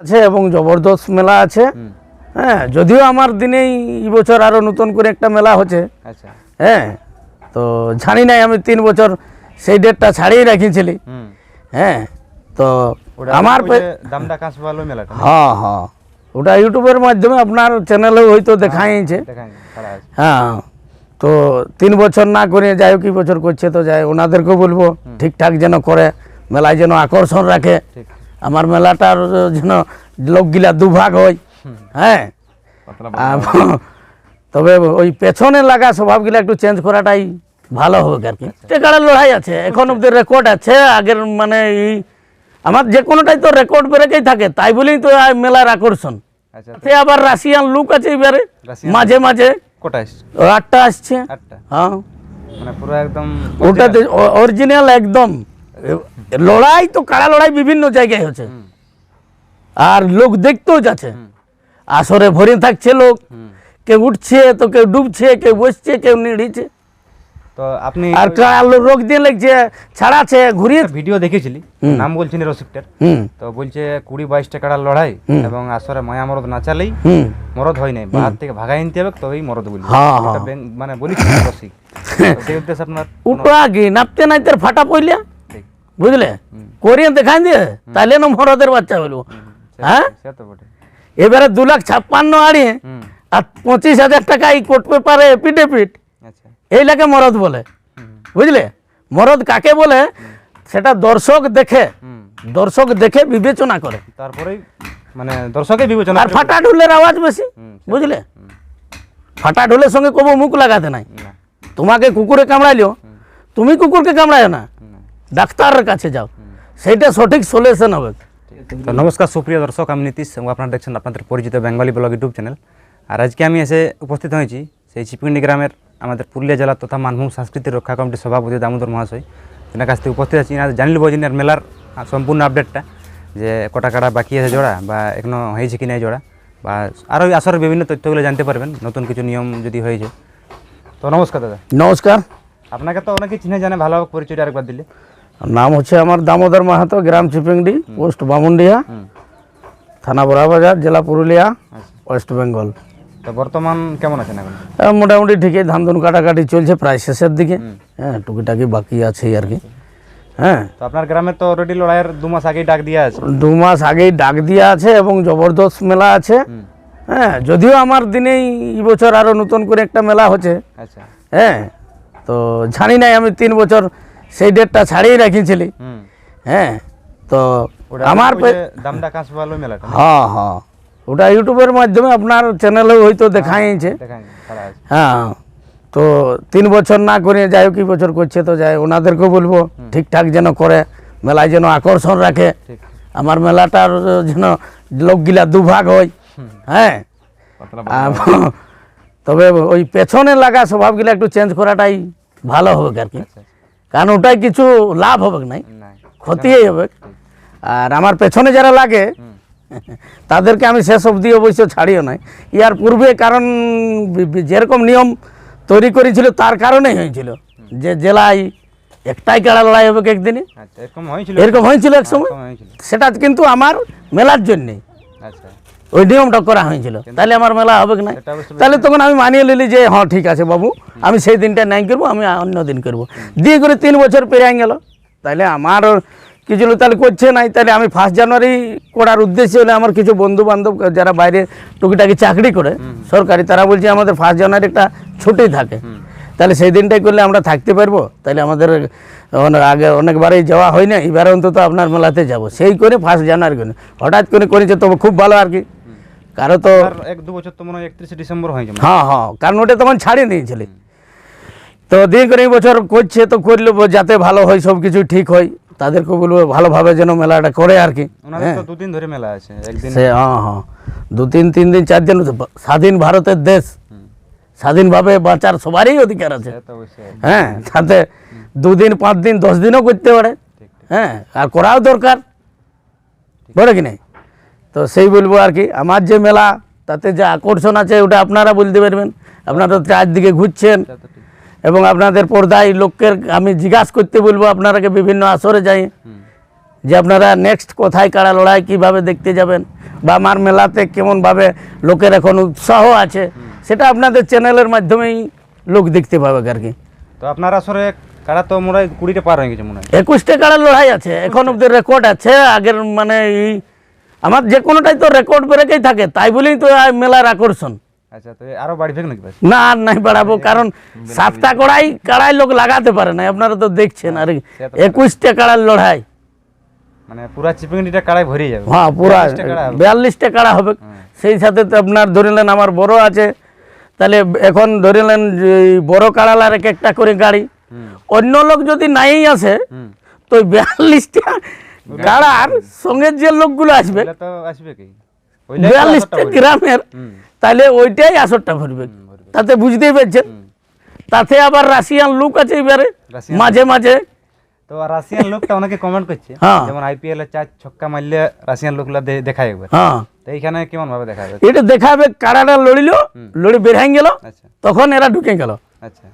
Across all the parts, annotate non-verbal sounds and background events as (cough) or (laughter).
আছে এবং জবরদস্ত মেলা আছে। হ্যাঁ যদিও আমার দিনেই এই বছর আরও নতুন করে একটা মেলা হচ্ছে। আচ্ছা। হ্যাঁ তো জানি নাই আমি তিন বছর সেই ডেটটা ছাড়িয়ে রাখিছিলি। হ্যাঁ তো আমার হ্যাঁ হ্যাঁ। ওটা ইউটিউবের মাধ্যমে আপনার চ্যানেলে হয়তো দেখাইছে। দেখাই ছাড়া আছে। হ্যাঁ তো তিন বছর না করে যাই হোক কি বছর করছে তো যাই ওনাদেরকেও বলব ঠিকঠাক যেন করে মেলায় যেন আকর্ষণ রাখে। আমার মেলাটার যেন লোকগুলা দুভাগ হয়। হ্যাঁ? তবে ওই পেছনে লাগা স্বভাবগুলো একটু চেঞ্জ করাটাই ভালো হবে আর কি। টেকাড়ার লড়াই আছে এখন অব্দি রেকর্ড আছে আগের মানে আমার যে কোনোটাই তো রেকর্ড বেরেকেই থাকে তাই বলেই তো মেলার আকর্ষণ। আচ্ছা তে আবার রাশিয়ান লুক আছে এবারে মাঝে মাঝে। আটটা আসছে। হ্যাঁ। মানে ওটা অরিজিনাল একদম। লড়াই তো কারা লড়াই? বিভিন্ন জায়গায় হচ্ছে। আর লোক দেখতেও যাচ্ছে। আসরে ভরে থাকছে লোক। কেউ উঠছে তো কেউ ডুবছে কেউ বসছে কেউ নিড়িছে। তো আপনি আর রোগ দিয়ে লাগছে ছাড়াচ্ছে ঘুরিয়ে ভিডিও দেখেছিলি? নাম বলছেন রসিকটার। তো বলছে কুড়ি বাইশটা কাড়ার লড়াই এবং আসরে মায়া মরদ নাচালেই হুম। মরদ হয় নাই। বাহার থেকে ভাগাই নিতে হবে তবেই মরদ বলি মানে বলিস রসিক। সেই উদ্দেশ্যে আপনার উঠা কি নাপতে নাই তোর ফাটা পড়লে বুঝলে? করিয়ে দেখাই দিয়ে তাহলে না মরদের বাচ্চা হইল হ্যাঁ? এবারে দু লাখ ছাপ্পান্ন আড়িয়ে আর পঁচিশ হাজার টাকা এই কোর্ট পেপারে এপিডেপিট আচ্ছা। এই লাগে মরদ বলে। বুঝলে? মরদ কাকে বলে? সেটা দর্শক দেখে দর্শক দেখে বিবেচনা করে। তারপরে মানে দর্শকের বিবেচনা আর ফাটা ঢুলের আওয়াজ বেশি বুঝলে? ফাটা ঢুলের সঙ্গে কবো মুখ লাগাতে নাই। তোমাকে কুকুরে কামড়াইলো? তুমি কুকুরকে কামড়ায় না। ডাক্তারের কাছে যাও। সেইটা সঠিক সলিউশন হবে। তো নমস্কার সুপ্রিয় দর্শক আমি নীতিশ এবং আপনারা দেখছেন আপনাদের পরিচিত বেঙ্গলি ব্লগ ইউটিউব চ্যানেল। আর আজকে আমি এসে উপস্থিত হয়েছি সেই চিপিন্ডি গ্রামের আমাদের পুরুলিয়া জেলা তথা মানভূম সাংস্কৃতিক রক্ষা কমিটির সভাপতি দামোদর মহাশয়। তেনার কাছ থেকে উপস্থিত আছি। না জানিলব যে এনার মেলার সম্পূর্ণ আপডেটটা যে কটা কাটা বাকি আছে জোড়া বা এখনও হয়েছে কি নাই জোড়া বা আরও আসরের বিভিন্ন তথ্যগুলো জানতে পারবেন নতুন কিছু নিয়ম যদি হয়েছে। তো নমস্কার দাদা। নমস্কার। আপনাকে তো অনেকে চিনে জানে ভালো পরিচয়টা আরেকবার দিলে। নাম হচ্ছে আমার দামোদর মাহাতো গ্রাম চিপিংডি পোস্ট বামুন্ডিয়া থানা বড়াবাজার জেলা পুরুলিয়া আচ্ছা। ওয়েস্ট বেঙ্গল। তো বর্তমান কেমন আছেন এখন? মোটামুটি ঠিকই ধান ধুন কাটাকাটি চলছে প্রায় শেষের দিকে। হ্যাঁ টুকিটাকি বাকি আছে আর কি। হ্যাঁ। তো আপনার গ্রামে তো অলরেডি লড়াইয়ের দু মাস আগেই ডাক দিয়ে আছে। দু মাস আগেই ডাক দিয়া আছে এবং জবরদস্ত মেলা আছে। হ্যাঁ যদিও আমার দিনেই এই বছর আরও নতুন করে একটা মেলা হচ্ছে। আচ্ছা। হ্যাঁ তো জানি নাই আমি তিন বছর সেই ডেটটা ছাড়িয়ে রাখিছিলি হ্যাঁ তো আমার? হ্যাঁ হ্যাঁ। ওটা ইউটিউবের মাধ্যমে আপনার চ্যানেলে হয়তো দেখাইছে। দেখাই হ্যাঁ তো তিন বছর না করে যাই হোক বছর করছে তো যাই ওনাদেরকেও বলব ঠিকঠাক যেন করে মেলায় যেন আকর্ষণ রাখে। আমার মেলাটার যেন লোকগুলা দুভাগ হয়। হ্যাঁ। তবে ওই পেছনে লাগা স্বভাবগুলো একটু চেঞ্জ করাটাই ভালো হবে আর কি। আচ্ছা। কারণ ওটাই কিছু লাভ হবে নাই? না ক্ষতিই হবে। আর আমার পেছনে যারা লাগে তাদেরকে আমি শেষ অবধি অবশ্য ছাড়িও নাই। ইয়ার পূর্বে কারণ যেরকম নিয়ম তৈরি করেছিল তার কারণেই হয়েছিল। যে জেলায় একটাই কাড়া লড়াই হবে একদিনে? আচ্ছা এরকম হয়েছিল। এক সময়। সেটা কিন্তু আমার মেলার জন্যেই ওই নিয়মটা করা হয়েছিল। তাহলে আমার মেলা হবে না? তাহলে তখন আমি মানিয়ে নিলি যে হ্যাঁ ঠিক আছে বাবু আমি সেই দিনটা নাই করব আমি অন্য দিন করব। দিয়ে করে তিন বছর পেরিয়ে গেল। তাহলে আমার কিছু লোক তাহলে করছে নাই। তাহলে আমি ফার্স্ট জানুয়ারি করার উদ্দেশ্য হলে আমার কিছু বন্ধু বান্ধব যারা বাইরে টুকিটাকি চাকরি করে সরকারি তারা বলছে আমাদের ফার্স্ট জানুয়ারি একটা ছুটি থাকে। তাহলে সেই দিনটাই করলে আমরা থাকতে পারব। তাহলে আমাদের আগে অনেকবারই যাওয়া হয় না এবারে অন্তত আপনার মেলাতে যাব। সেই করে ফার্স্ট জানুয়ারি করে হঠাৎ করে করেছে তবে খুব ভালো আর কি। কারও তো এক দু বছর তো মনে হয় একত্রিশে ডিসেম্বর হয়েছে মনে হয়। হ্যাঁ হ্যাঁ কারণ ওটা তখন ছাড়িয়ে নিয়েছিলি তো দিয়ে করে এই বছর করছে তো করলে যাতে ভালো হয় সব কিছু ঠিক হয়। তাদেরকে বলব ভালোভাবে যেন মেলাটা করে আর কি। ওনাদের দুদিন ধরে মেলা আছে সে হ্যাঁ হ্যাঁ। দু তিন তিন দিন চার দিন স্বাধীন ভারতের দেশ। স্বাধীনভাবে বাঁচার সবারই অধিকার আছে। হ্যাঁ সাথে দুদিন পাঁচ দিন দশ দিনও করতে পারে। হ্যাঁ আর করাও দরকার। বলে কি নাই? তো সেই বলব আর কি। আমার যে মেলা তাতে যে আকর্ষণ আছে ওটা আপনারা বলতে পারবেন। আপনারা তো চারদিকে ঘুরছেন এবং আপনাদের পর্দায় লোকের আমি জিজ্ঞাসা করতে বলব আপনারাকে বিভিন্ন আসরে যাই। যে আপনারা নেক্সট কোথায় কারা লড়াই কীভাবে দেখতে যাবেন বা আমার মেলাতে কেমনভাবে লোকের এখন উৎসাহ আছে সেটা আপনাদের চ্যানেলের মাধ্যমেই লোক দেখতে পাবে আর কি। তো আপনার আসরে কারা তো মনে হয় কুড়িটা পার হয়ে গেছে মনে হয়? একুশটা কারা লড়াই আছে? এখন অব্দি রেকর্ড আছে আগের মানে এই আমার যে কোনোটাই তো রেকর্ড ব্রেকেই থাকে তাই বলেই তো মেলার আকর্ষণ। আচ্ছা তো আরও বাড়ি নাকি না আর নাই বাড়াবো কারণ সাতটা কড়াই কাড়াই লোক লাগাতে পারে না আপনারা তো দেখছেন আর সে একুশটা কাড়ার লড়াই। মানে পুরা কাড়াই যাবে। হ্যাঁ পুরা 42 কাড়া হবে। বিয়াল্লিশটা কাড়া হবে। সেই সাথে তো আপনার ধরিলেন আমার বড় আছে তাহলে এখন যে এই বড় কাড়ালার এক একটা করে গাড়ি। অন্য লোক যদি নাই আসে তো বিয়াল্লিশটা কাড়ার সঙ্গে যে লোকগুলো আসবে আসবে কি? বিয়াল্লিশটা গ্রামের তাহলে ওইটাই আসরটা ভরবে। তাতে বুঝতেই পারছেন? তাতে আবার রাশিয়ান লোক আছে এবারে মাঝে মাঝে। তো রাশিয়ান লোকটা অনেকে কমেন্ট করছে। হ্যাঁ। যেমন আইপিএল এ চার ছক্কা মারলে রাশিয়ান লোকগুলা দেখায় একবার। হ্যাঁ। তো এইখানে কেমন ভাবে দেখা যাবে এটা দেখাবে কাড়াটা লড়িল লড়ি বেরহাই গেল আচ্ছা। তখন এরা ঢুকে গেল। আচ্ছা।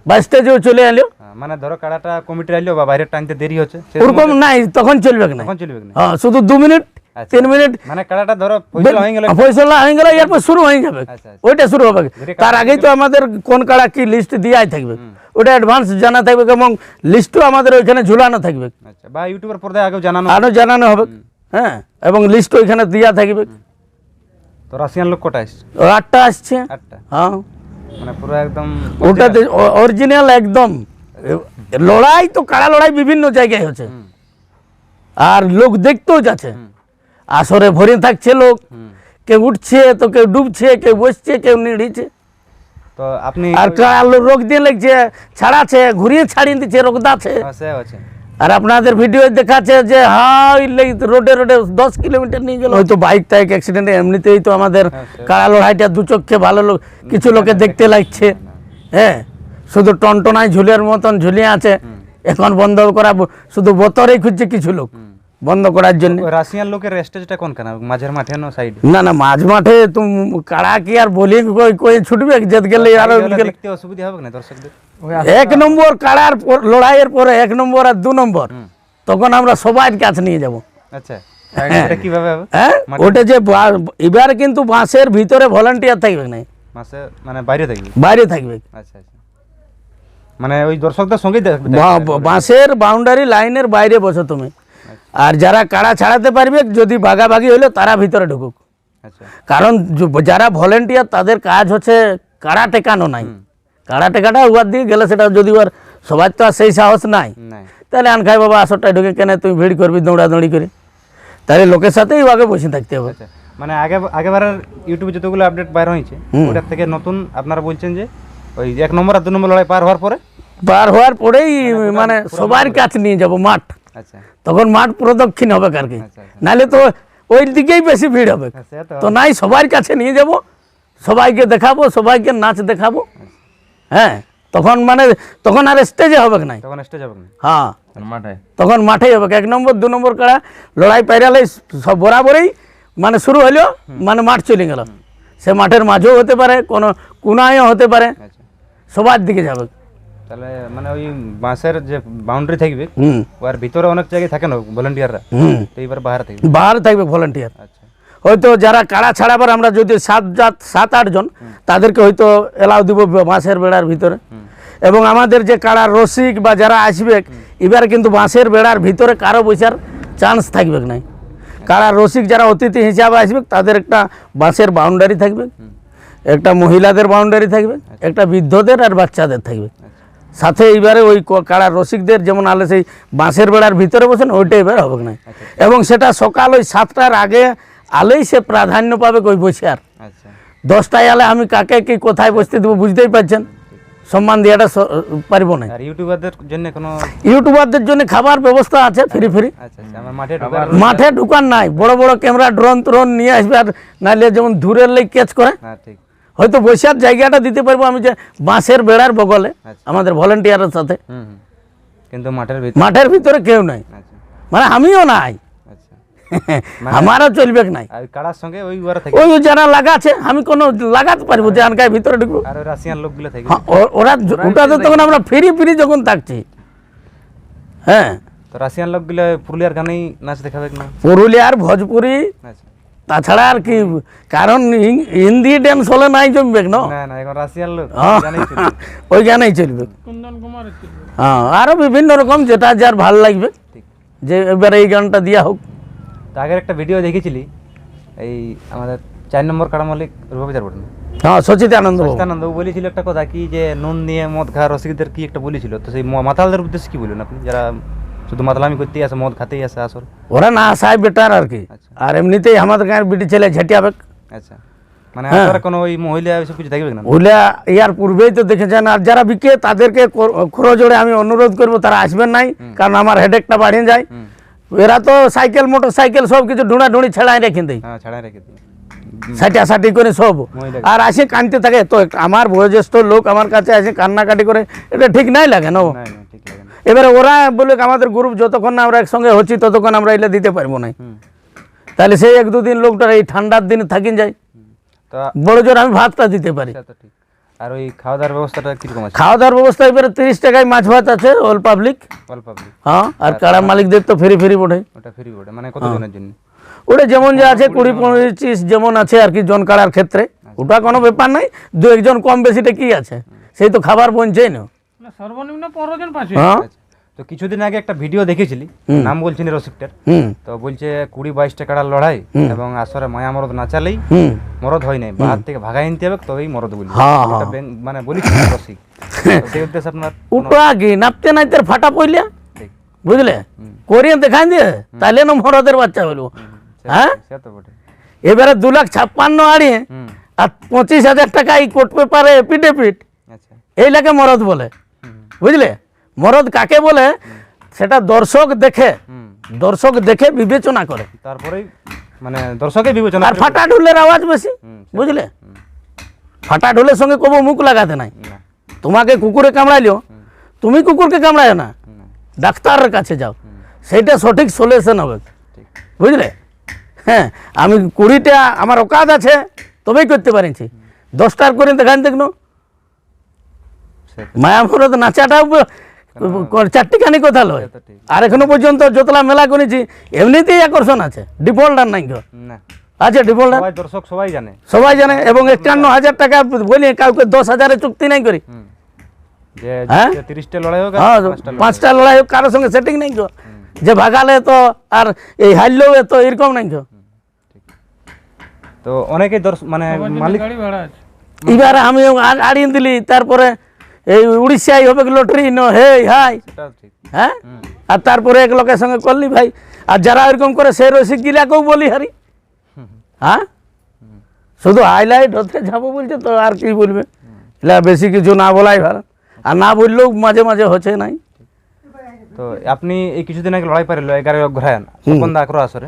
চলে এলো হ্যাঁ, মানে ধরো কাড়াটা কমিটি বা বাইরে টানতে দেরি হচ্ছে ওরকম নাই তখন চলবে না? তখন চলবে না? হ্যাঁ শুধু দু মিনিট আচ্ছা। তিন মিনিট। মানে কাড়াটা ধরো ফয়সলা হয়ে গেল ফয়সলা হয়ে গেল এরপর শুরু হয়ে যাবে। আচ্ছা। ওইটা শুরু হবে তার আগেই তো আমাদের কোন কাড়া কি লিস্ট দিয়াই থাকবে। ওটা অ্যাডভান্স জানা থাকবে এবং লিস্টও আমাদের ওইখানে ঝুলানো থাকবে। আচ্ছা বা ইউটিউবের পর্দায় আগেও জানানো আরও জানানো হবে। হ্যাঁ এবং লিস্ট ওইখানে দেওয়া থাকবে। তো রাশিয়ান লোক কটা আসছে আটটা আসছে। আটটা। হ্যাঁ। মানে পুরো একদম ওটাতে অরিজিনাল একদম। লড়াই তো কাড়া লড়াই বিভিন্ন জায়গায় হচ্ছে। আর লোক দেখতেও যাচ্ছে। আসরে ভরে থাকছে লোক। কেউ উঠছে তো কেউ ডুবছে কেউ বসছে কেউ নিড়িছে। তো আপনি আর লোক রোগ দিয়ে লাগছে ছাড়াচ্ছে ঘুরিয়ে ছাড়িয়ে দিচ্ছে রোগ দাচ্ছে। হ্যাঁ, আর আপনাদের ভিডিও দেখাচ্ছে যে হাই রোডে রোডে দশ কিলোমিটার নিয়ে গেল। হয়তো বাইক টাইক অ্যাক্সিডেন্ট এমনিতেই তো আমাদের হ্যাঁ, কাড়া লড়াইটা দু চোখে ভালো লোক কিছু লোকে দেখতে লাগছে। হ্যাঁ শুধু টনটনায় ঝুলের মতন ঝুলিয়ে আছে। এখন বন্ধ করা শুধু বোতরেই খুঁজছে কিছু লোক। বন্ধ করার জন্য। রাশিয়ান লোকের স্টেজটা কোন কেন মাঝের মাঠে না সাইড না না মাঝ মাঠে তুম কাড়া কি আর বলি কই কই ছুটবে? যেত গেলে আরও দেখতে অসুবিধা হবে না দর্শকদের? এক নম্বর কাড়ার পর- লড়াইয়ের পরে এক নম্বর আর দু নম্বর। তখন আমরা সবাই কাছে নিয়ে যাব। আচ্ছা এটা কীভাবে হবে? হ্যাঁ ওটা যে এবার কিন্তু বাঁশের ভিতরে ভলান্টিয়ার থাকবে না। মাসে মানে বাইরে থাকবে? বাইরে থাকবে। আচ্ছা আচ্ছা। মানে ওই দর্শকদের সঙ্গেই বা- বাঁশের বাউন্ডারি লাইনের বাইরে বসো তুমি। আর যারা কাড়া ছাড়াতে পারবে যদি ভাগাভাগি হইলে তারা ভিতরে ঢুকুক। আচ্ছা। কারণ যারা ভলেন্টিয়ার তাদের কাজ হচ্ছে কাড়া টেকানো নাই। কাড়া টেকাটা উহার দিকে গেলে সেটা যদি আর সবার তো আর সেই সাহস নাই। তাহলে আন খাই বাবা আসরটায় ঢুকে কেন তুমি ভিড় করবি দৌড়াদৌড়ি করে। তাহলে লোকের সাথেই আগে বসে থাকতে হবে। আচ্ছা। মানে আগে আগেবারের ইউটিউবে যতগুলো আপডেট বাইর হয়েছে ওটার থেকে নতুন আপনারা বলছেন যে ওই এক নম্বর আর দু নম্বর লড়াই পার হওয়ার পরে? পার হওয়ার পরেই মানে সবার কাছে নিয়ে যাব মাঠ। তখন মাঠ প্রদক্ষিণ হবে আর কি? আচ্ছা, আচ্ছা। নাহলে তো ওই দিকেই বেশি ভিড় হবে। হ্যাঁ, তো নাই সবার কাছে নিয়ে যাব সবাইকে দেখাবো সবাইকে নাচ দেখাবো। হ্যাঁ তখন মানে তখন আর স্টেজে হবে না তখন স্টেজ হবে হ্যাঁ। মাঠে? তখন মাঠেই হবে এক নম্বর দু নম্বর কাড়া লড়াই পাইরালে সব বরাবরই মানে শুরু হলো মানে মাঠ চলে গেল। সে মাঠের মাঝেও হতে পারে কোনো কোনায়ও হতে পারে। আচ্ছা। সবার দিকে যাবে। তাহলে মানে ওই বাঁশের যে বাউন্ডারি থাকবে ওর ভিতরে অনেক জায়গায় থাকে না ভলেন্টিয়াররা তো বাইরে থাকবে? বাহারে থাকবে ভলেন্টিয়ার আচ্ছা। হয়তো যারা কাড়া ছাড়াবার আমরা যদি সাত জাত সাত আটজন তাদেরকে হয়তো এলাও দিব বাঁশের বেড়ার ভিতরে। এবং আমাদের যে কাড়ার রসিক বা যারা আসবে এবার কিন্তু বাঁশের বেড়ার ভিতরে কারও বসার চান্স থাকবে না কাড়ার রসিক যারা অতিথি হিসাবে আসবে তাদের একটা বাঁশের বাউন্ডারি থাকবে। একটা মহিলাদের বাউন্ডারি থাকবে। একটা বৃদ্ধদের আর বাচ্চাদের থাকবে। সাথে এইবারে ওই ক- কাড়ার রসিকদের যেমন আলে সেই বাঁশের বেড়ার ভিতরে বসেন ওইটা এবার হবে না? এবং সেটা সকাল ওই সাতটার আগে আলেই সে প্রাধান্য পাবে ওই বসে আর। আচ্ছা। দশটায় আলে আমি কাকে কি কোথায় বসতে দেবো বুঝতেই পারছেন? সম্মান দেওয়াটা পারব না। ইউটিউবারদের জন্য কোনো ইউটিউবারদের জন্য খাবার ব্যবস্থা আছে ফ্রি ফ্রি। আচ্ছা আচ্ছা মাঠে ঢোকার নাই বড় বড় ক্যামেরা ড্রোন ত্রোন নিয়ে আসবে আর নাহলে যেমন দূরের লেগ ক্যাচ করে। হ্যাঁ ঠিক। হয়তো বসার জায়গাটা দিতে পারব আমি যে বাঁশের বেড়ার বগলে আচ্ছা। আমাদের ভলেন্টিয়ারের সাথে। কিন্তু মাঠের ভিতরে মাঠের ভিতরে কেউ নাই। আচ্ছা। মানে আমিও নাই। আচ্ছা। (laughs) আমারও চলবে নাই। কাড়ার সঙ্গে ওই ওই যারা লাগাছে আমি কোনো লাগাতে পারব যে আনকায় ভিতরে ঢুকবো। আর রাশিয়ান লোকগুলো থাকে হ্যাঁ, ওরা ওটা তো তখন আমরা ফ্রি ফ্রি যখন থাকছি। হ্যাঁ। তো রাশিয়ান লোকগুলো পুরুলিয়ার গানেই নাচ দেখাবে না? পুরুলিয়ার ভোজপুরি আচ্ছা। তাছাড়া আর কি কারণ হিন্দি ড্যান্স হলে নাই জমবে না। (laughs) ওই গানেই চলবে। হ্যাঁ আরও বিভিন্ন রকম যেটা যার ভালো লাগবে। যে এবার এই গানটা দিয়া হোক। তো আগের একটা ভিডিও দেখেছিলি? এই আমাদের চার নম্বর কাড়া মালিক রূপবিচার পড়েন হ্যাঁ সচিত আনন্দ বাবু। সচিদানন্দ বলেছিল একটা কথা কি যে নুন নিয়ে মদ খাওয়া রসিকদের কি একটা বলেছিল? তো সেই মাতালদের উদ্দেশ্যে কি বললেন আপনি? যারা শুধু মাতালামি করতেই আসে মদ খাতেই আসে আসল। ওরা না আসায় বেটার আর কি। আচ্ছা। আর এমনিতেই আমাদের গাঁয়ের বিটি ছেলে ঝেটিয়াবে আচ্ছা। মানে হ্যাঁ। আপনারা কোনো ওই মহিলা এসব কিছু দেখবে না ওইলা ইয়ার পূর্বেই তো দেখেছেন আর যারা বিকে তাদেরকে খরচ জোড়ে আমি অনুরোধ করব তারা আসবেন নাই কারণ আমার হেডেকটা বাড়িয়ে যায়। এরা তো সাইকেল মোটর সাইকেল সব কিছু ঢুঁড়া ঢুঁড়ি ছেড়াই রেখে দেয়। হ্যাঁ ছাড়াই রেখে সাইটা সাটি করে সব। আর আসে কানতে থাকে তো আমার বয়োজ্যেষ্ঠ লোক আমার কাছে আসে কান্নাকাটি করে এটা ঠিক নাই লাগে না এবারে ওরা বলে আমাদের গ্রুপ যতক্ষণ না আমরা একসঙ্গে হচ্ছি ততক্ষণ আমরা এটা দিতে পারব না। তাহলে সেই এক দুদিন লোকটার এই ঠান্ডার দিনে থাকিন যায়। বড় জোর আমি ভাতটা দিতে পারি। আর ওই খাওয়া দাওয়ার ব্যবস্থাটা কীরকম আছে? খাওয়া দাওয়ার ব্যবস্থা এবারে তিরিশ টাকায় মাছ ভাত আছে অল পাবলিক অল পাবলিক হ্যাঁ আর কারা মালিকদের তো ফেরি ফেরি পড়ে ওটা ফ্রি ওটা মানে কতজনের জন্য? ওটা যেমন যে আছে কুড়ি পঁচিশ যেমন আছে আর কি জন কাড়ার ক্ষেত্রে। ওটা কোনো ব্যাপার নাই দু একজন কম বেশিটা কি আছে? সেই তো খাবার বঞ্চেই না। সর্বনিম্ন পনেরো জন পাচ্ছে হ্যাঁ? আচ্ছা তো কিছুদিন আগে একটা ভিডিও দেখেছিলি? নাম বলছি না রসিকটার। তো বলছে কুড়ি বাইশ টাকার লড়াই এবং আসরে মায়া মরদ না চালেই মরদ হয় নাই। বাহার থেকে ভাগাই নিতে হবে তবেই মরদ বলি হ্যাঁ, বেং- মানে বলিস রসিক। (laughs) সেই উদ্দেশ্যে আপনার ওটা কি? নাপতে নাই তোর ফাটা পইলে? বুঝলে? করিয়ে দেখাই দিয়ে? তাহলে না মরদের বাচ্চা হলো হ্যাঁ? সে তো বটে। এবারে দু লাখ ছাপ্পান্ন আড়িয়ে আর পঁচিশ হাজার টাকা এই কোর্ট পেপারে এপিডেপিট আচ্ছা। এই লাগে মরদ বলে। বুঝলে? মরদ কাকে বলে? সেটা দর্শক দেখে দর্শক দেখে বিবেচনা করে। তারপরেই মানে দর্শকের বিবেচনা আর ফাটা ঢুলের আওয়াজ বেশি বুঝলে? ফাটা ঢুলের সঙ্গে কবো মুখ লাগাতে নাই। তোমাকে কুকুরে কামড়াইলো তুমি কুকুরকে কামড়ায় না। ডাক্তারের কাছে যাও। সেইটা সঠিক সলিউশন হবে। বুঝলে? হ্যাঁ আমি কুড়িটা আমার অকাত আছে তবেই করতে পারিছি। দশটার করে দেখান দেখনো। সে মায়াপুরত নাচাটাও চারটিখানি কথা লয়। আর এখনও পর্যন্ত যতলা মেলা করেছি এমনিতেই আকর্ষণ আছে। ডিফল্ট আর নাই গো। না। আছে ডিফল্ট সবাই দর্শক সবাই জানে। সবাই জানে এবং একান্ন হাজার টাকা বলি কাউকে দশ হাজারে চুক্তি নাই করি। হ্যাঁ? হ্যাঁ পাঁচটা লড়াই। হোক, কারোর সঙ্গে সেটিং নাই যে ভাগালে তো আর এই হারলেও তো এরকম নাই গো তো অনেকেই দর্শক মানে মালিক এবার আমি আড়িয়ে দিলি তারপরে এই উড়িষ্যায় হবে লটারি? ন হে হাই হ্যাঁ? আর তারপরে এক লোকের সঙ্গে করলি ভাই। আর যারা এরকম করে সে রসিক গিলাকেও বলি হারি? হ্যাঁ? শুধু হাইলাইট হতে যাব বলছে তো আর কি বলবে? এলা বেশি কিছু না বলাই ভালো। আর না বললেও মাঝে মাঝে হচ্ছে নাই। তো আপনি এই কিছুদিন আগে লড়াই পারিল এগারো ঘরায়ন স্বপন দা আক্রো আসরে।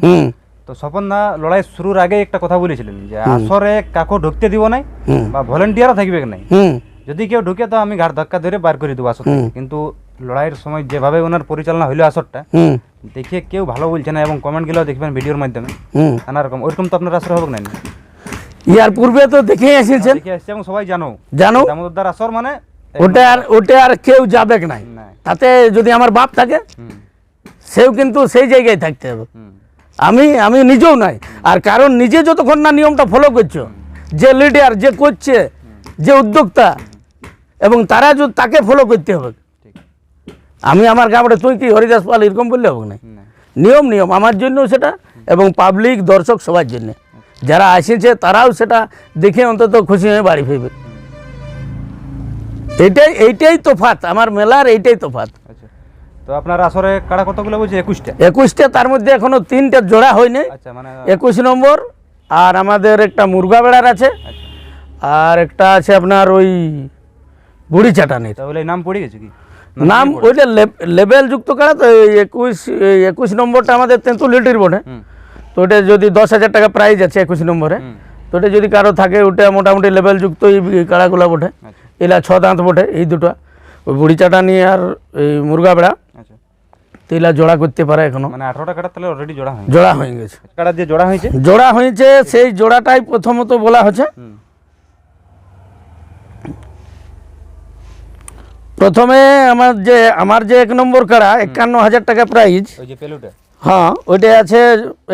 তো স্বপন দা লড়াই শুরুর আগে একটা কথা বলেছিলেন যে আসরে কাকো ঢুকতে দিব নাই বা ভলেন্টিয়ারও থাকবে নাই। যদি কেউ ঢুকে তো আমি ঘাট ধাক্কা ধরে বার করে দেবো আসর কিন্তু লড়াইয়ের সময় যেভাবে ওনার পরিচালনা হইল আসরটা দেখে কেউ ভালো বলছে না এবং কমেন্টগুলো দেখবেন ভিডিওর মাধ্যমে। নানা রকম। ওইরকম তো আপনার আসর হবে না? ইয়ার পূর্বে তো দেখে এসেছেন দেখে আসছে এবং সবাই জানো। জানো? দামোদর আসর মানে ওটা আর ওটা আর কেউ যাবে নাই। তাতে যদি আমার বাপ থাকে সেও কিন্তু সেই জায়গায় থাকতে হবে। আমি আমি নিজেও নাই। আর কারণ নিজে যতক্ষণ না নিয়মটা ফলো করছ যে লিডার যে করছে যে উদ্যোক্তা এবং তারা যদি তাকে ফলো করতে হবে। আমি আমার গ্রামে তুই কি হরিদাস পাল এরকম বললে হবে না। নিয়ম নিয়ম। আমার জন্য সেটা এবং পাবলিক দর্শক সবার জন্য। যারা আসেছে তারাও সেটা দেখে অন্তত খুশি হয়ে বাড়ি ফিরবে। এইটাই এইটাই তোফাত আমার মেলার এইটাই তোফাত আচ্ছা। তো আপনার আসরে কাড়া কতগুলো বলছে? একুশটা। একুশটা তার মধ্যে এখনও তিনটা জোড়া হয়নি। আচ্ছা মানে একুশ নম্বর আর আমাদের একটা মুরগা বেড়ার আছে। আচ্ছা। আর একটা আছে আপনার ওই বুড়ি চাটানির তাহলে নাম পড়ে গেছে কি? নাম ওইটা লেভেল যুক্ত করা তো একুশ একুশ নম্বরটা আমাদের তেঁতুলিটির বটে তো ওটা যদি দশ হাজার টাকা প্রাইজ আছে একুশ নম্বরে তো ওটা যদি কারও থাকে ওটা মোটামুটি লেভেল যুক্ত এই কাড়াগুলা বটে। আচ্ছা। এলা ছ দাঁত বটে এই দুটো। ওই বুড়ি চাটানি আর এই মুরগা বেড়া। আচ্ছা। এলা জোড়া করতে পারে এখনও। মানে আঠারোটা কাটা তাহলে অলরেডি জোড়া হয়নি জোড়া হয়ে গেছে। কাটা যে জোড়া হয়েছে? জোড়া হয়েছে সেই জোড়াটাই প্রথমত বলা হচ্ছে। প্রথমে আমার যে আমার যে এক নম্বর কাড়া একান্ন হাজার টাকা প্রাইজ হ্যাঁ ওইটা আছে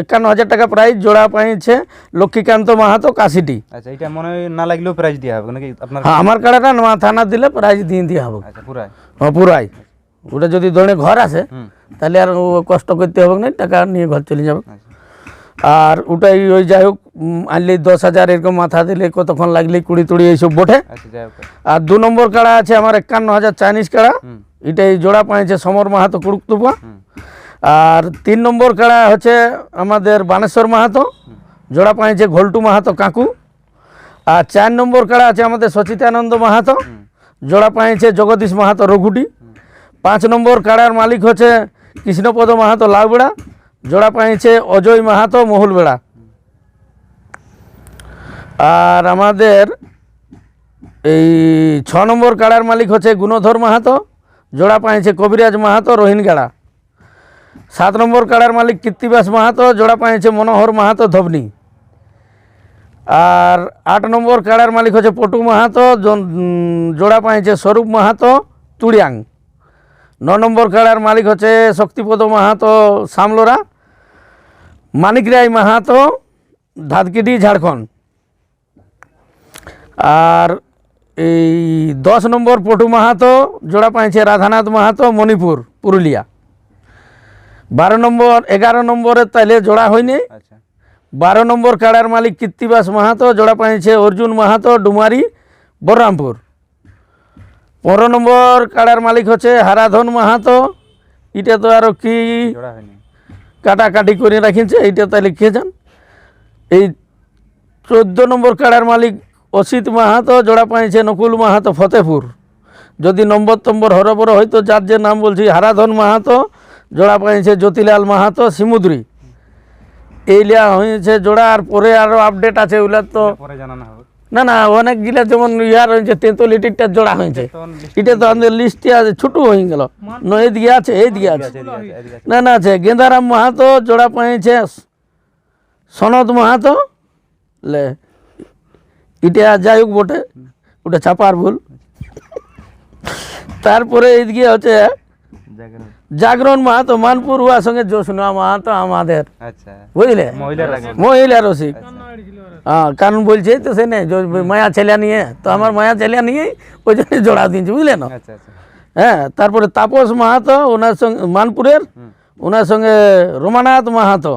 একান্ন হাজার টাকা প্রাইজ জোড়া পাইছে লক্ষ্মীকান্ত মাহাতো কাশিটি। আচ্ছা এটা মনে হয় না লাগলেও প্রাইজ দেওয়া হবে নাকি আপনার হ্যাঁ আমার কাড়াটা মাথা না দিলে প্রাইজ দিয়ে দিয়ে হবে। আচ্ছা পুরাই হ্যাঁ পুরাই ওটা যদি ধরে ঘর আসে তাহলে আর কষ্ট করতে হবে না টাকা নিয়ে ঘর চলে যাবে। আচ্ছা। আর ওটাই ওই যাই হোক আনলি দশ হাজার এরকম মাথা দিলে কতক্ষণ লাগলে কুড়ি টুড়ি এইসব বটে। আচ্ছা আর দু নম্বর কাড়া আছে আমার একান্ন হাজার চাইনিজ কাড়া। এটাই জোড়া পাইছে সমর মাহাতো কুড়ুকতুপা আর তিন নম্বর কাড়া হচ্ছে আমাদের বানেশ্বর মাহাতো। জোড়া পাইছে ঘোলটু মাহাতো কাকু। আর চার নম্বর কাড়া আছে আমাদের সচিতানন্দ মাহাতো। জোড়া পাইছে জগদীশ মাহাতো রঘুটি। পাঁচ নম্বর কাড়ার মালিক হচ্ছে কৃষ্ণপদ মাহাতো লাউবেড়া। জোড়া পাইছে অজয় মাহাতো মহুলবেড়া আর আমাদের এই ছ নম্বর কাড়ার মালিক হচ্ছে গুণধর মাহাতো, জোড়া পাইছে কবিরাজ মাহাতো রোহিনগাড়া সাত নম্বর কাড়ার মালিক কীর্তিবাস মাহাতো, জোড়া পাইছে মনোহর মাহাতো, ধবনি। আর আট নম্বর কাড়ার মালিক হচ্ছে পটু মাহাতো জোড়া পাইছে স্বরূপ মাহাতো, তুড়িয়াং। ন নম্বর কাড়ার মালিক হচ্ছে শক্তিপদ মাহাতো সামলোরা মানিক রায় মাহাতো ধাতকিডি ঝাড়খণ্ড। আর এই দশ নম্বর পটু মাহাতো জোড়া পাইছে রাধানাথ মাহাতো মণিপুর পুরুলিয়া। বারো নম্বর এগারো নম্বরের তাইলে জোড়া হয়নি। আচ্ছা। বারো নম্বর কাড়ার মালিক কীর্তিবাস মাহাতো জোড়া পাইছে অর্জুন মাহাতো ডুমারি বলরামপুর। পনেরো নম্বর কাড়ার মালিক হচ্ছে হারাধন মাহাতো। এটা তো আরও কি কাটাকাটি করে রাখিছে এইটা তাহলে কে যান। এই চোদ্দ নম্বর কাড়ার মালিক অসিত মাহাতো জোড়া পাইছে নকুল মাহাতো ফতেপুর। যদি নম্বর টম্বর হরবর হয়তো যার যে নাম বলছি হারাধন মাহাতো জোড়া পাইছে জ্যোতিলাল মাহাতো সিমুদ্রি। এইলা হয়েছে জোড়া আর পরে আরও আপডেট আছে ওগুলা তো পরে জানানো হবে। না না অনেকগুলা যেমন ইয়ার হয়েছে তেঁতুলিটিরটা জোড়া হয়েছে। এটা তো আমাদের লিস্টে আছে ছোটো হয়ে গেল। ন এদিকে আছে এইদিকে আছে। না না আছে। গেঁদারাম মাহাতো জোড়া পাইছে সনদ মাহাতো লে এটা যাই হোক বটে ওটা ছাপার ভুল। তারপরে এইদিকে হচ্ছে জাগরণ মাহাতো মানপুর হওয়ার সঙ্গে জোসনা মাহাতো আমাদের। আচ্ছা। বুঝলে? মহিলা রসিক। হ্যাঁ কারণ বলছে তো সে নেই মায়া ছেলে নিয়ে তো আমার মায়া ছেলে নিয়ে ওই জন্য জোড়া দিয়েছি বুঝলে না? আচ্ছা আচ্ছা। হ্যাঁ তারপরে তাপস মাহাতো ওনার সঙ্গে মানপুরের ওনার সঙ্গে রমানাথ মাহাতো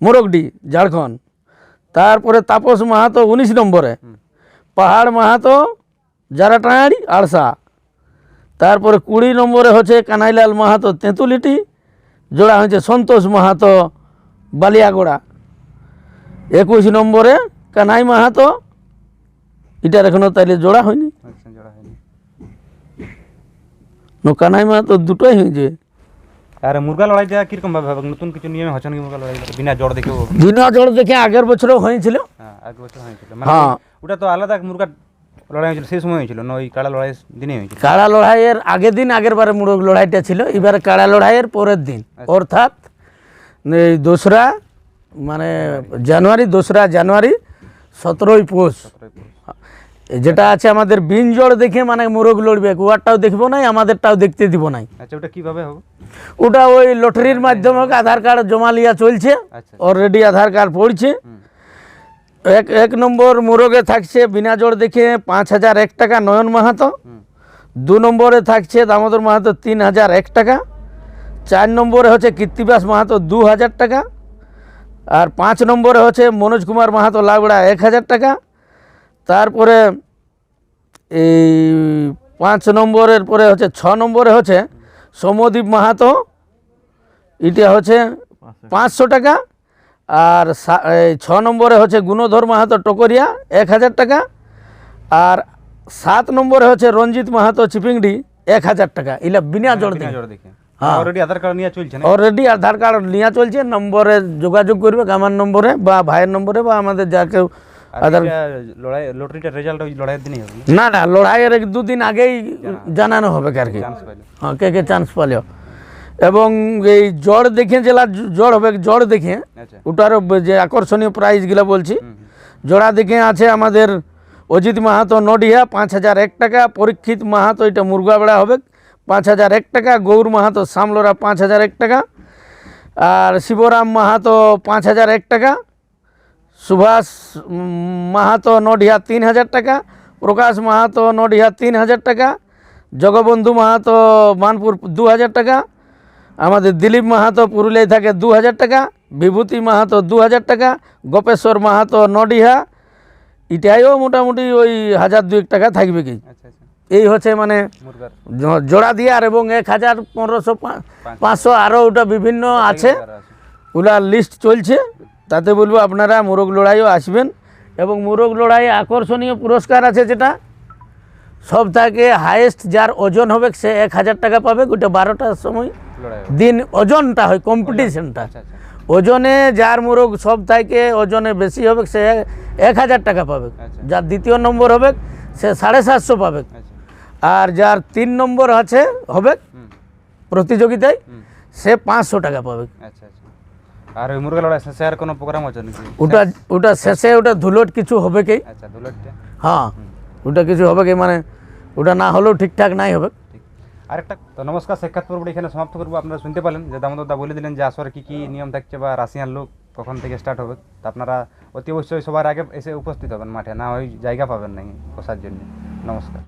মোরগডি ঝাড়খণ্ড। তারপরে তাপস মাহাতো উনিশ নম্বরে। পাহাড় মাহাতো জারাটাঁড়ি আড়সা। তারপরে কুড়ি নম্বরে হচ্ছে কানাইলাল মাহাতো তেঁতুলিটি। জোড়া হয়েছে সন্তোষ মাহাতো বালিয়াগোড়া। একুশ নম্বরে কানাই মাহাতো এটার এখনও তাইলে জোড়া হয়নি। আচ্ছা জোড়া হয়নি। নো কানাই মাহাতো দুটোই হয়েছে। আর মুরগা লড়াইটা কীরকম ভাবে হবে? নতুন কিছু নিয়মে হচ্ছে নাকি মুরগা লড়াই? বিনা জড় দেখেও হবে? বিনা জোড় দেখে আগের বছরও হয়েছিল। হ্যাঁ এক বছর হয়েছিল। মানে হ্যাঁ। ওটা তো আলাদা মুরগা লড়াই হয়েছিল সেই সময় হয়েছিল না ওই কাড়া লড়াই দিনে হয়েছিল? কাড়া লড়াইয়ের আগের দিন আগের বারে মুরগ লড়াইটা ছিল এবারে কাড়া লড়াইয়ের পরের দিন। অর্থাৎ এই দোসরা মানে জানুয়ারি দোসরা জানুয়ারি সতেরোই পৌষ। যেটা আছে আমাদের বিন জড় দেখে মানে মোরগ লড়বে ওয়ারটাও দেখব নাই আমাদেরটাও দেখতে দিব নাই। আচ্ছা ওটা কীভাবে হবে? ওটা ওই লটারির মাধ্যমে আধার কার্ড জমা লিয়া চলছে আচ্ছা। অলরেডি আধার কার্ড পড়ছে। এক এক নম্বর মোরগে থাকছে বিনা জোড় দেখে পাঁচ হাজার এক টাকা নয়ন মাহাতো। দু নম্বরে থাকছে দামোদর মাহাতো তিন হাজার এক টাকা। চার নম্বরে হচ্ছে কীর্তিবাস মাহাতো দু হাজার টাকা। আর পাঁচ নম্বরে হচ্ছে মনোজ কুমার মাহাতো লাউড়া এক হাজার টাকা। তারপরে এই পাঁচ নম্বরের পরে হচ্ছে ছ নম্বরে হচ্ছে সমদ্বীপ মাহাতো। এটা হচ্ছে পাঁচশো টাকা। আর ছ নম্বরে হচ্ছে গুণধর মাহাতো টকরিয়া এক হাজার টাকা। আর সাত নম্বরে হচ্ছে রঞ্জিত মাহাতো চিপিংডি এক হাজার টাকা। এগুলা বিনা জড় দেখে। হ্যাঁ। অলরেডি আধার কার্ড নিয়ে চলছে অলরেডি আধার কার্ড নেওয়া চলছে নম্বরে যোগাযোগ করবে আমার নম্বরে বা ভাইয়ের নম্বরে বা আমাদের যা কেউ আধার লড়াই লটারিটা রেজাল্ট ওই লড়াইয়ের দিনই হবে না না লড়াইয়ের এক দুদিন আগেই জানানো হবে আর কি। হ্যাঁ কে কে চান্স পালো। এবং এই জ্বর দেখে জেলা জ্বর হবে জ্বর দেখে আচ্ছা। ওটারও যে আকর্ষণীয় প্রাইজগুলো বলছি। জোড়া দেখে আছে আমাদের অজিত মাহাতো নডিহা পাঁচ হাজার এক টাকা। পরীক্ষিত মাহাতো এটা মুরগা বেড়া হবে। পাঁচ হাজার এক টাকা গৌর মাহাতো সামলোরা পাঁচ হাজার এক টাকা আর শিবরাম মাহাতো পাঁচ হাজার এক টাকা সুভাষ উম, মাহাতো নডিহা তিন হাজার টাকা প্রকাশ মাহাতো নডিহা তিন হাজার টাকা জগবন্ধু মাহাতো বানপুর দু হাজার টাকা আমাদের দিলীপ মাহাতো পুরুলিয়ায় থাকে দু হাজার টাকা বিভূতি মাহাতো দু হাজার টাকা গোপেশ্বর মাহাতো নডিহা এটাইও মোটামুটি ওই হাজার দুয়েক টাকা থাকবে কি আচ্ছা আচ্ছা এই হচ্ছে মানে জোড়া দিয়ে আর এবং এক হাজার পনেরোশো পাঁচশো আরও ওটা বিভিন্ন আছে। ওগুলা লিস্ট চলছে। তাতে বলব আপনারা মোরগ লড়াইও আসবেন। এবং মোরগ লড়াই আকর্ষণীয় পুরস্কার আছে যেটা। সব থেকে হায়েস্ট যার ওজন হবে সে এক হাজার টাকা পাবে। ওটা বারোটার সময় দিন ওজনটা হয় কম্পিটিশনটা আচ্ছা আচ্ছা ওজনে যার মোরগ সব থেকে ওজনে বেশি হবে সে এক হাজার টাকা পাবে। আচ্ছা। যার দ্বিতীয় নম্বর হবে সে সাড়ে সাতশো পাবে। আচ্ছা। আর যার তিন নম্বর আছে হবে প্রতিযোগিতায় সে পাঁচশো টাকা পাবে। আচ্ছা আচ্ছা। আর ওই মুরগা লড়াই শেষে আর কোনো প্রোগ্রাম আছে নাকি? ওটা ওটা শেষে ওটা ধুলোট কিছু হবে কি? আচ্ছা দুলটটা হ্যাঁ ওটা কিছু হবে কি? মানে ওটা না হলেও ঠিকঠাক নাই হবে। আরেকটা তো নমস্কার সাক্ষাৎ পর্বটি এখানে সমাপ্ত করব। আপনারা শুনতে পেলেন যে দামোদর দা বলে দিলেন যে আসরে কী কী নিয়ম থাকছে বা রাশিয়ান লোক কখন থেকে স্টার্ট হবে। তা আপনারা অতি অবশ্যই সবার আগে এসে উপস্থিত হবেন মাঠে না ওই জায়গা পাবেন নাকি বসার জন্য। নমস্কার।